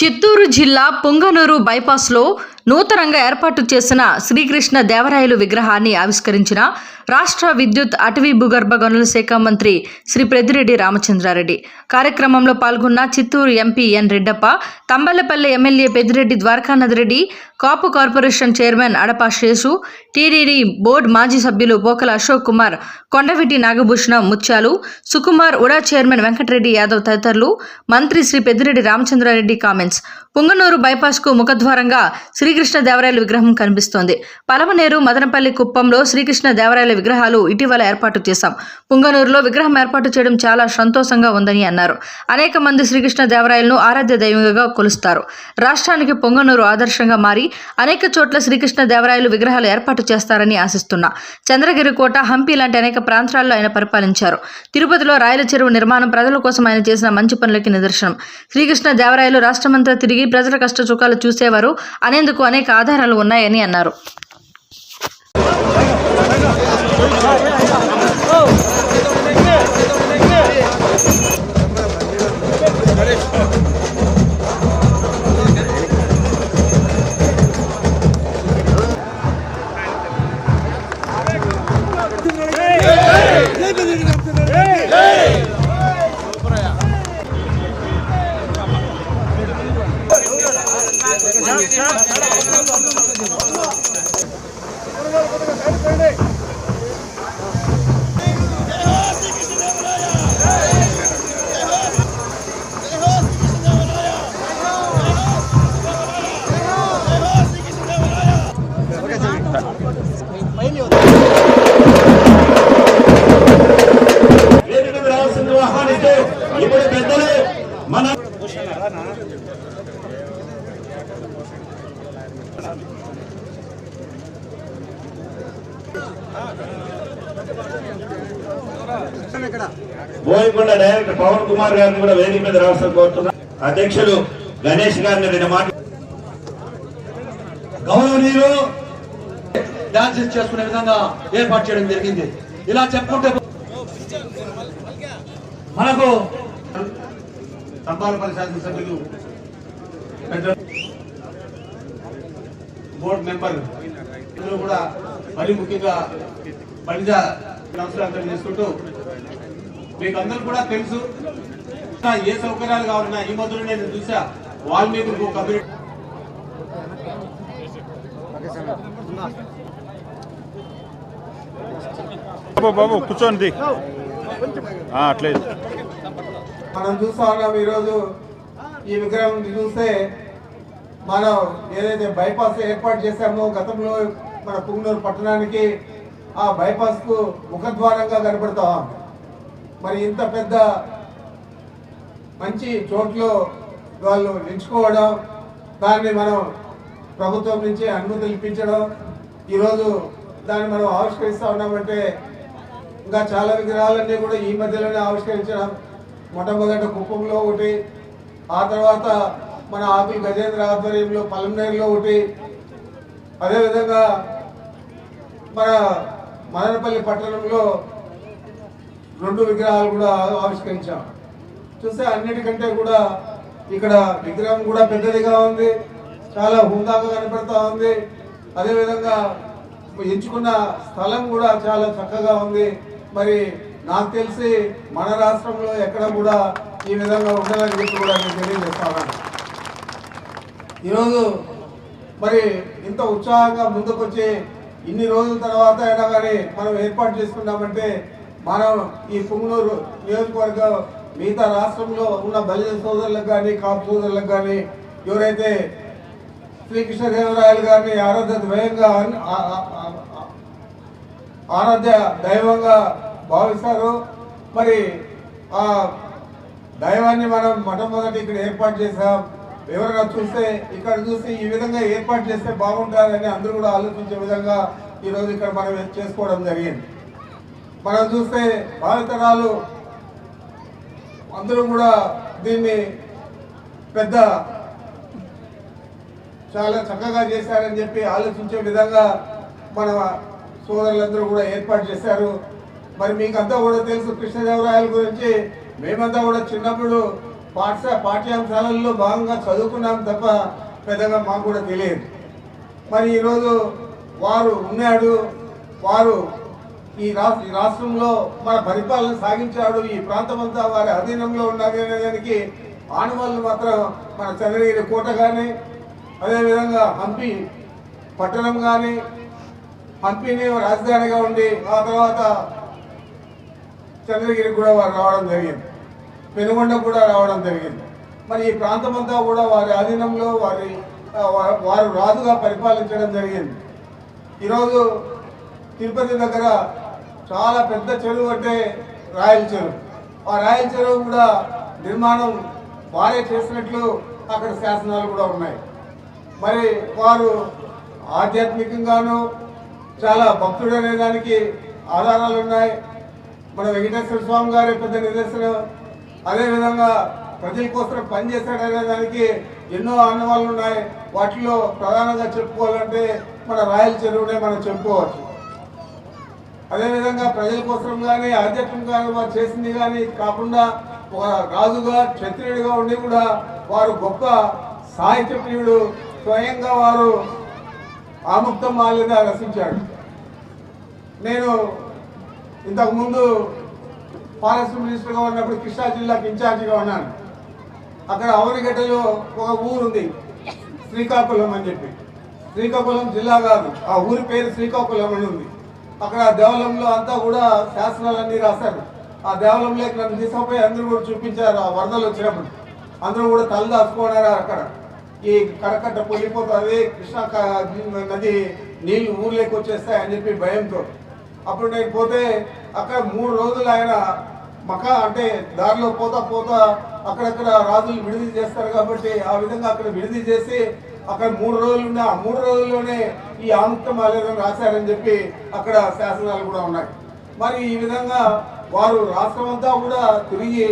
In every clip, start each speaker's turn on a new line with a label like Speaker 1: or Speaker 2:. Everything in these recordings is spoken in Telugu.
Speaker 1: చిత్తూరు జిల్లా పుంగనూరు బైపాస్లో నూతనంగా ఏర్పాటు చేసిన శ్రీకృష్ణ దేవరాయలు విగ్రహాన్ని ఆవిష్కరించిన రాష్ట్ర విద్యుత్ అటవీ భూగర్భ గనుల శాఖ మంత్రి శ్రీ పెద్దిరెడ్డి రామచంద్రారెడ్డి. కార్యక్రమంలో పాల్గొన్న Chittoor MP N Reddappa Thamballapalle MLA Peddireddy Dwarakanath Reddy Kapu corporation chairman Adapa Seshu TTD board మాజీ సభ్యులు పోకల అశోక్ కుమార్ కొండవిటి నాగభూషణం ముత్యాలు సుకుమార్ ఉడా చైర్మన్ వెంకటరెడ్డి యాదవ్ తదితరులు మంత్రి శ్రీ పెద్దిరెడ్డి రామచంద్రారెడ్డి కామెంట్స్. పుంగనూరు బైపాస్కు ముఖద్వారంగా శ్రీ శ్రీకృష్ణ దేవరాయల విగ్రహం కనిపిస్తోంది. పలమనేరు మదనపల్లి కుప్పంలో శ్రీకృష్ణ దేవరాయల విగ్రహాలు ఇటీవల ఏర్పాటు చేశాం. పుంగనూరులో విగ్రహం ఏర్పాటు చేయడం చాలా సంతోషంగా ఉందని అన్నారు. అనేక మంది శ్రీకృష్ణ దేవరాయలను ఆరాధ్య దైవంగా కొలుస్తారు. రాష్ట్రానికి పొంగనూరు ఆదర్శంగా మారి అనేక చోట్ల శ్రీకృష్ణ దేవరాయలు విగ్రహాలు ఏర్పాటు చేస్తారని ఆశిస్తున్నా. చంద్రగిరి కోట హంపి లాంటి అనేక ప్రాంతాల్లో ఆయన పరిపాలించారు. తిరుపతిలో రాయల చెరువు నిర్మాణం ప్రజల కోసం ఆయన చేసిన మంచి పనులకి నిదర్శనం. శ్రీకృష్ణ దేవరాయలు రాష్ట్రమంతా తిరిగి ప్రజల కష్ట సుఖాలు చూసేవారు అనేందుకు అనేక ఆధారాలు ఉన్నాయని అన్నారు.
Speaker 2: వేదిక కుమార్ గారిని కూడా వేదిక మీద రావాల్సిన కోరుతున్నా. అధ్యక్షులు గణేష్ గారిని నేను మాటలు
Speaker 3: గౌరవనీయులు డాన్సెస్ చేసుకునే విధంగా ఏర్పాటు చేయడం జరిగింది. ఇలా చెప్పుకుంటే మనకు
Speaker 4: సంపాదపల్లి శాసనసభ్యులు బోర్డు మెంబర్ కూడా మరి ముఖ్యంగా పనిజ నమస్కారం తెలియజేసుకుంటూ మీకు అందరూ కూడా తెలుసు. ఏ సౌకర్యాలు కావాలన్నా ఈ మధ్యలో నేను చూసా వాల్మీకి కమ్యూనిటీ
Speaker 5: బాబు బాబు కూర్చోండి. ఆ, అట్లే.
Speaker 6: మనం చూస్తా ఉన్నాం ఈరోజు ఈ విగ్రహం చూస్తే మనం ఏదైతే బైపాస్ ఏర్పాటు చేశామో గతంలో మన పుంగనూరు పట్టణానికి ఆ బైపాస్కు ముఖద్వారంగా కనబడతాం మరి ఇంత పెద్ద మంచి చోట్లో వాళ్ళు ఎంచుకోవడం దాన్ని మనం ప్రభుత్వం నుంచి అనుమతులు ఇప్పించడం ఈరోజు దాన్ని మనం ఆవిష్కరిస్తూ ఉన్నామంటే ఇంకా చాలా విగ్రహాలన్నీ కూడా ఈ మధ్యలోనే ఆవిష్కరించడం మొట్టమొదట కుప్పంలో ఒకటి ఆ తర్వాత మన ఆకుల గజేంద్ర ఆధ్వర్యంలో పలంనేరులో ఒకటి అదేవిధంగా మన మదనపల్లి పట్టణంలో రెండు విగ్రహాలు కూడా ఆవిష్కరించాం. చూస్తే అన్నిటికంటే కూడా ఇక్కడ విగ్రహం కూడా పెద్దదిగా ఉంది చాలా హుందాగా కనపడతా ఉంది. అదేవిధంగా ఎంచుకున్న స్థలం కూడా చాలా చక్కగా ఉంది. మరి నాకు తెలిసి మన రాష్ట్రంలో ఎక్కడ కూడా ఈ విధంగా ఉండాలని చెప్పి కూడా నేను తెలియజేస్తాను ఈరోజు మరి ఇంత ఉత్సాహంగా ముందుకొచ్చి ఇన్ని రోజుల తర్వాత అయినా కానీ మనం ఏర్పాటు చేసుకున్నామంటే మనం ఈ పుంగనూరు నియోజకవర్గ మిగతా రాష్ట్రంలో ఉన్న బలిజ సోదరులకు కానీ కాపు సోదరులకు కానీ ఎవరైతే శ్రీకృష్ణదేవరాయలు గారిని ఆరాధ్య ద్వయంగా ఆరాధ్య దైవంగా భావిస్తారు మరి ఆ దైవాన్ని మనం మొట్టమొదటి ఇక్కడ ఏర్పాటు చేసాం ఎవరైనా చూస్తే ఇక్కడ చూసి ఈ విధంగా ఏర్పాటు చేస్తే బాగుంటుందని అందరూ కూడా ఆలోచించే విధంగా ఈరోజు ఇక్కడ మనం చేసుకోవడం జరిగింది. మనం చూస్తే భావితరాలు అందరూ కూడా దీన్ని పెద్ద చాలా చక్కగా చేశారని చెప్పి ఆలోచించే విధంగా మన సోదరులందరూ కూడా ఏర్పాటు చేశారు. మరి మీకు అంతా కూడా తెలుసు కృష్ణదేవరాయల గురించి. మేమంతా కూడా చిన్నప్పుడు పాఠశా పాఠ్యాంశాలలో భాగంగా చదువుకున్నాం తప్ప పెద్దగా మాకు కూడా తెలియదు. మరి ఈరోజు వారు ఉన్నాడు వారు ఈ రాష్ట్ర ఈ రాష్ట్రంలో మన పరిపాలన సాగించాడు ఈ ప్రాంతం అంతా వారి అధీనంలో ఉన్నది అనేదానికి ఆనవాళ్ళు మాత్రం మన చంద్రగిరి కోట కానీ అదేవిధంగా హంపి పట్టణం కానీ హంపిని రాజధానిగా ఉండి ఆ తర్వాత చంద్రగిరి కూడా వారు రావడం జరిగింది. పెనుగొండ కూడా రావడం జరిగింది. మరి ఈ ప్రాంతం అంతా కూడా వారి ఆధీనంలో వారి వారు రాజుగా పరిపాలించడం జరిగింది. ఈరోజు తిరుపతి దగ్గర చాలా పెద్ద చెరువు అంటే రాయల చెరువు. ఆ రాయల చెరువు కూడా నిర్మాణం వారే చేసినట్లు అక్కడ శాసనాలు కూడా ఉన్నాయి. మరి వారు ఆధ్యాత్మికంగాను చాలా భక్తుడు అనే దానికి ఆధారాలు ఉన్నాయి. మన వెంకటేశ్వర స్వామి గారి పెద్ద నిదర్శనం అదేవిధంగా ప్రజల కోసం పనిచేశాడనే దానికి ఎన్నో ఆనవాళ్ళు ఉన్నాయి. వాటిలో ప్రధానంగా చెప్పుకోవాలంటే మన రాయల చెరువునే మనం చెప్పుకోవచ్చు. అదేవిధంగా ప్రజల కోసం కానీ ఆధ్యాత్మికంగా వారు చేసింది కానీ కాకుండా ఒక రాజుగా క్షత్రియుడిగా ఉండి కూడా వారు గొప్ప సాహిత్య ప్రియుడు స్వయంగా వారు ఆముక్త మాల్యద రచించాడు. నేను ఇంతకుముందు ఫారెస్ట్ మినిస్టర్గా ఉన్నప్పుడు కృష్ణా జిల్లాకి ఇన్ఛార్జిగా ఉన్నాను. అక్కడ అవనిగడ్డలో ఒక ఊరు ఉంది శ్రీకాకుళం అని చెప్పి. శ్రీకాకుళం జిల్లా కాదు ఆ ఊరి పేరు శ్రీకాకుళం అని ఉంది. అక్కడ దేవాలయంలో అంతా కూడా శాసనాలన్నీ రాశారు. ఆ దేవాలయంలోకి నన్ను తీసుకుపోయి అందరూ కూడా చూపించారు ఆ వరదలు వచ్చినప్పుడు. అందరూ కూడా తల దాచుకున్నారు అక్కడ. ఈ కరకట్ట పొలిపోతుంది కృష్ణా నది నీళ్ళు ఊర్లోకి వచ్చేస్తాయి అని చెప్పి భయంతో. అప్పుడు నేను పోతే అక్కడ మూడు రోజులు ఆయన మకా అంటే దారిలో పోతా పోతా అక్కడక్కడ రాజులు విడిది చేస్తారు కాబట్టి ఆ విధంగా అక్కడ విడిది చేసి అక్కడ మూడు రోజులు ఉన్న ఆ మూడు రోజుల్లోనే ఈ ఆముక్తం ఆలయం రాశారని చెప్పి అక్కడ శాసనాలు కూడా ఉన్నాయి. మరి ఈ విధంగా వారు రాష్ట్రం అంతా కూడా తిరిగి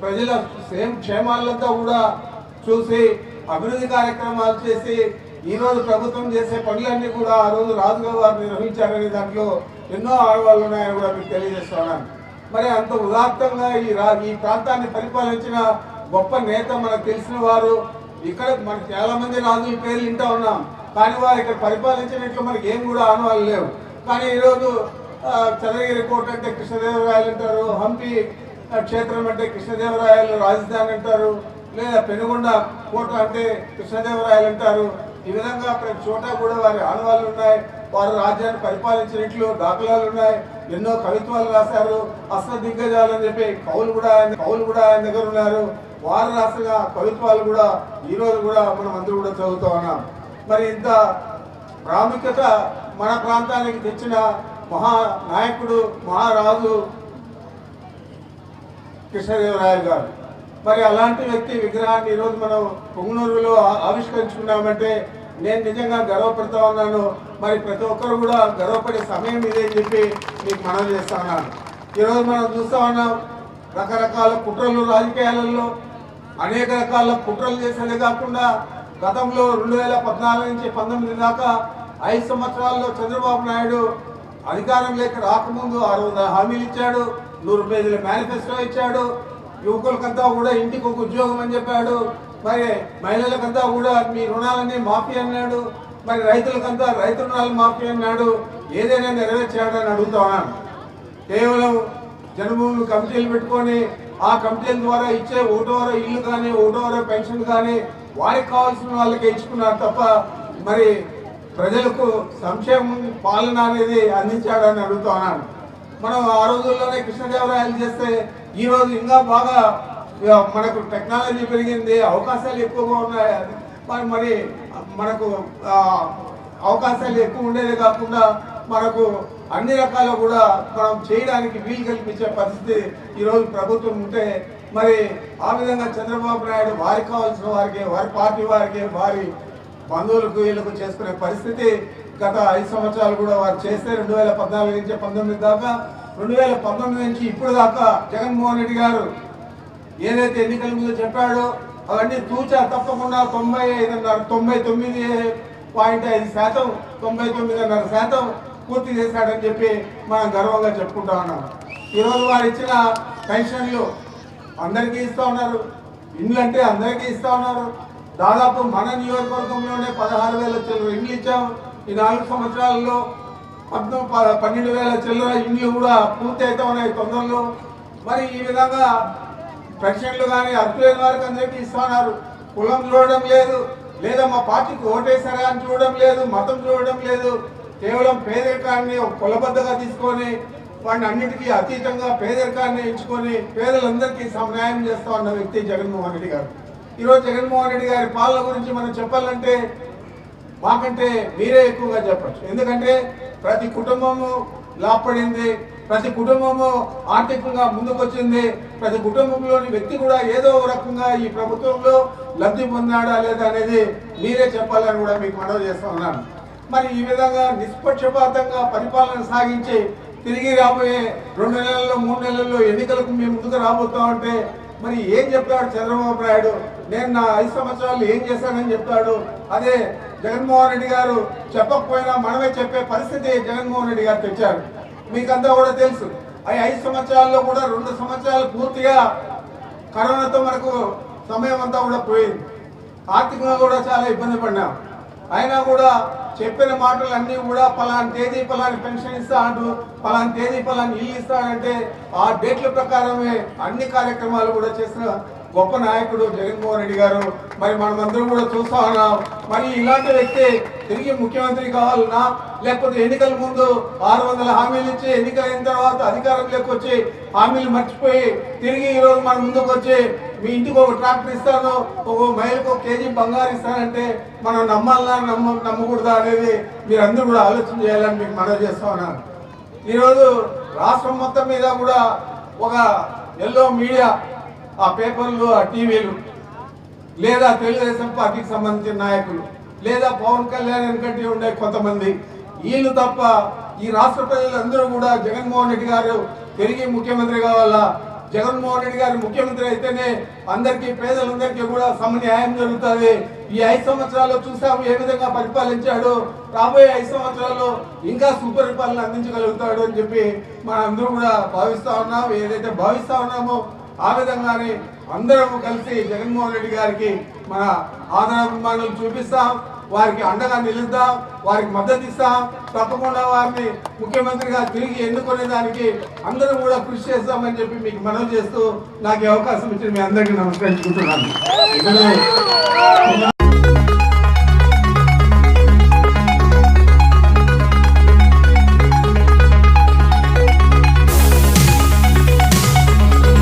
Speaker 6: ప్రజల సేమ్ క్షేమాలంతా కూడా చూసి అభివృద్ధి కార్యక్రమాలు చేసి ఈ రోజు ప్రభుత్వం చేసే పనులన్నీ కూడా ఆ రోజు రాజుగా వారు నిర్వహించారనే దాంట్లో ఎన్నో ఆడవాళ్ళు ఉన్నాయని కూడా మీకు తెలియజేస్తున్నాను మరి అంత ఉదాత్తంగా ఈ రా ఈ ప్రాంతాన్ని పరిపాలించిన గొప్ప నేత మనకు తెలిసిన వారు ఇక్కడ మనకు చాలా మంది రాజుల పేర్లు వింటా ఉన్నాం. కానీ వారు ఇక్కడ పరిపాలించినట్లు మనకి ఏం కూడా ఆనవాళ్ళు లేవు. కానీ ఈరోజు చంద్రగిరి కోట అంటే కృష్ణదేవరాయలు అంటారు హంపి క్షేత్రం అంటే కృష్ణదేవరాయలు రాజధాని అంటారు లేదా పెనుగొండ కోట అంటే కృష్ణదేవరాయలు అంటారు. ఈ విధంగా ప్రతి చోట కూడా వారి ఆనవాళ్ళు ఉన్నాయి. వారు రాజ్యాన్ని పరిపాలించినట్లు దాఖలాలు ఉన్నాయి. ఎన్నో కవిత్వాలు రాశారు. అస్త దిగ్గజాలు అని చెప్పి కవులు కూడా ఆయన కవులు కూడా ఆయన దగ్గర ఉన్నారు. వారు రాసిన కవిత్వాలు కూడా ఈరోజు కూడా మనం అందరూ కూడా చదువుతూ ఉన్నాం. మరి ఇంత ప్రాముఖ్యత మన ప్రాంతానికి తెచ్చిన మహా నాయకుడు మహారాజు కృష్ణదేవరాయలు గారు. మరి అలాంటి వ్యక్తి విగ్రహాన్ని ఈరోజు మనం పొంగునూరులో ఆవిష్కరించుకున్నామంటే నేను నిజంగా గర్వపడుతూ ఉన్నాను. మరి ప్రతి ఒక్కరు కూడా గర్వపడే సమయం ఇదే అని చెప్పి మీకు మనం చేస్తా ఉన్నాను. ఈరోజు మనం చూస్తా ఉన్నాం రకరకాల కుట్రలు రాజకీయాలలో అనేక రకాల కుట్రలు చేసేదే కాకుండా గతంలో రెండు వేల పద్నాలుగు నుంచి పంతొమ్మిది దాకా ఐదు సంవత్సరాల్లో చంద్రబాబు నాయుడు అధికారం లేక రాకముందు ఆరు వందల హామీలు ఇచ్చాడు నూరు పేజీల మేనిఫెస్టో ఇచ్చాడు యువకులకంతా కూడా ఇంటికి ఒక ఉద్యోగం అని చెప్పాడు మరి మహిళలకంతా కూడా మీ రుణాలన్నీ మాఫీ అన్నాడు మరి రైతులకంతా రైతు రుణాలు మాఫీ అన్నాడు ఏదైనా నెరవేర్చాడని అడుగుతా ఉన్నాను కేవలం జనభూమి కమిటీలు పెట్టుకొని ఆ కంప్లైంట్ ద్వారా ఇచ్చే ఒకటోవర ఇల్లు కానీ ఒకటోవర పెన్షన్ కానీ వారికి కావాల్సిన వాళ్ళకి ఇచ్చుకున్నారు తప్ప మరి ప్రజలకు సంక్షేమం పాలన అనేది అందించాడని అడుగుతున్నాను మనం ఆ రోజుల్లోనే కృష్ణదేవరాయలు చేస్తే ఈ రోజు ఇంకా బాగా మనకు టెక్నాలజీ పెరిగింది అవకాశాలు ఎక్కువగా ఉన్నాయి. మరి మరి మనకు అవకాశాలు ఎక్కువ ఉండేది కాకుండా మనకు అన్ని రకాల కూడా మనం చేయడానికి వీలు కల్పించే పరిస్థితి ఈరోజు ప్రభుత్వం ఉంటే మరి ఆ విధంగా చంద్రబాబు నాయుడు వారికి కావాల్సిన వారికి వారి పార్టీ వారికి వారి బంధువులకు వీళ్ళకు చేసుకునే పరిస్థితి గత ఐదు సంవత్సరాలు కూడా వారు చేస్తే రెండు వేల పద్నాలుగు నుంచి పంతొమ్మిది దాకా రెండు వేల పంతొమ్మిది నుంచి ఇప్పుడు దాకా జగన్మోహన్ రెడ్డి గారు ఏదైతే ఎన్నికల ముందు చెప్పాడో అవన్నీ తూచా తప్పకుండా తొంభై ఐదున్నర తొంభై తొమ్మిది పాయింట్ ఐదు శాతం తొంభై తొమ్మిదిన్నర శాతం పూర్తి చేశాడని చెప్పి మనం గర్వంగా చెప్పుకుంటా ఉన్నాం. ఈరోజు వారు ఇచ్చిన పెన్షన్లు అందరికీ ఇస్తూ ఉన్నారు. ఇండ్లు అంటే అందరికీ ఇస్తూ ఉన్నారు. దాదాపు మన నియోజకవర్గంలోనే పదహారు వేల చిల్లర ఇండ్లు ఇచ్చాము ఈ నాలుగు సంవత్సరాల్లో పద్నాలుగు ప- పన్నెండు వేల చిల్లర ఇండ్లు కూడా పూర్తి అవుతా ఉన్నాయి తొందరలో. మరి ఈ విధంగా పెన్షన్లు కానీ అర్హులైన వారికి అందరికీ ఇస్తున్నారు కులం చూడడం లేదు. లేదా మా పార్టీకి ఓటేసారా అని చూడడం లేదు. మతం చూడడం లేదు. కేవలం పేదరికాన్ని ఒక కులబద్దగా తీసుకొని వాడిని అన్నిటికీ అతీతంగా పేదరికాన్ని ఎంచుకొని పేదలందరికీ సమన్యాయం చేస్తా ఉన్న వ్యక్తి జగన్మోహన్ రెడ్డి గారు. ఈరోజు జగన్మోహన్ రెడ్డి గారి పాలన గురించి మనం చెప్పాలంటే మాకంటే మీరే ఎక్కువగా చెప్పచ్చు. ఎందుకంటే ప్రతి కుటుంబము లాభపడింది ప్రతి కుటుంబము ఆర్థికంగా ముందుకొచ్చింది ప్రతి కుటుంబంలోని వ్యక్తి కూడా ఏదో ఒక రకంగా ఈ ప్రభుత్వంలో లబ్ధి పొందాడా లేదా అనేది మీరే చెప్పాలని కూడా మీకు మనవి చేస్తా ఉన్నాను. మరి ఈ విధంగా నిష్పక్షపాతంగా పరిపాలన సాగించి తిరిగి రాబోయే రెండు నెలల్లో మూడు నెలల్లో ఎన్నికలకు మేము ముందుకు రాబోతామంటే మరి ఏం చెప్తాడు చంద్రబాబు నాయుడు? నేను నా ఐదు సంవత్సరాలు ఏం చేశానని చెప్తాడు? అదే జగన్మోహన్ రెడ్డి గారు చెప్పకపోయినా మనమే చెప్పే పరిస్థితి జగన్మోహన్ రెడ్డి గారు తెచ్చారు. మీకంతా కూడా తెలుసు. అవి ఐదు సంవత్సరాల్లో కూడా రెండు సంవత్సరాలు పూర్తిగా కరోనాతో మనకు సమయం అంతా కూడా పోయింది. ఆర్థికంగా కూడా చాలా ఇబ్బంది పడినాం అయినా కూడా చెప్పిన మాటలు అన్నీ కూడా పలాని తేదీ పలాని పెన్షన్ ఇస్తా అంటూ పలాని తేదీ పలాని ఇల్లు ఇస్తానంటే ఆ డేట్ల ప్రకారమే అన్ని కార్యక్రమాలు కూడా చేసిన గొప్ప నాయకుడు జగన్మోహన్ రెడ్డి గారు. మరి మనమందరం కూడా చూస్తా ఉన్నాం. మరి ఇలాంటి వ్యక్తి తిరిగి ముఖ్యమంత్రి కావాలన్నా లేకపోతే ఎన్నికల ముందు ఆరు వందల హామీలు ఇచ్చి ఎన్నికలైన తర్వాత అధికారంలోకి వచ్చి హామీలు మర్చిపోయి తిరిగి ఈ రోజు మన ముందుకు వచ్చి మీ ఇంటికి ఒక ట్రాక్టర్ ఇస్తాను ఒక మైలుకు ఒక కేజీ బంగారు ఇస్తానంటే మనం నమ్మాలన్నా నమ్మ నమ్మకూడదా అనేది మీరందరూ కూడా ఆలోచన చేయాలని మీకు మనవి చేస్తా ఉన్నాను. ఈరోజు రాష్ట్రం మొత్తం మీద కూడా ఒక ఎల్లో మీడియా ఆ పేపర్లు ఆ టీవీలు లేదా తెలుగుదేశం పార్టీకి సంబంధించిన నాయకులు లేదా పవన్ కళ్యాణ్ వెనకంటే ఉండే కొంతమంది వీళ్ళు తప్ప ఈ రాష్ట్ర ప్రజలందరూ కూడా జగన్మోహన్ రెడ్డి గారు తిరిగి ముఖ్యమంత్రి కావాలా? జగన్మోహన్ రెడ్డి గారు ముఖ్యమంత్రి అయితేనే అందరికీ పేదలందరికీ కూడా సమన్యాయం జరుగుతుంది. ఈ ఐదు సంవత్సరాల్లో చూసాము ఏ విధంగా పరిపాలించాడు. రాబోయే ఐదు సంవత్సరాల్లో ఇంకా సుపరిపాలన అందించగలుగుతాడు అని చెప్పి మన అందరూ కూడా భావిస్తా ఉన్నాం. ఏదైతే భావిస్తా ఉన్నామో ఆ విధంగానే అందరం కలిసి జగన్మోహన్ రెడ్డి గారికి మన ఆదరాభిమానులు చూపిస్తాం. వారికి అండగా నిలుద్దాం వారికి మద్దతు ఇస్తాం. తప్పకుండా వారిని ముఖ్యమంత్రిగా తిరిగి ఎన్నుకునే దానికి అందరం కూడా కృషి చేస్తామని చెప్పి మీకు మనవి చేస్తూ నాకు అవకాశం ఇచ్చిన మీ అందరికీ నమస్కరించుకుంటున్నాను.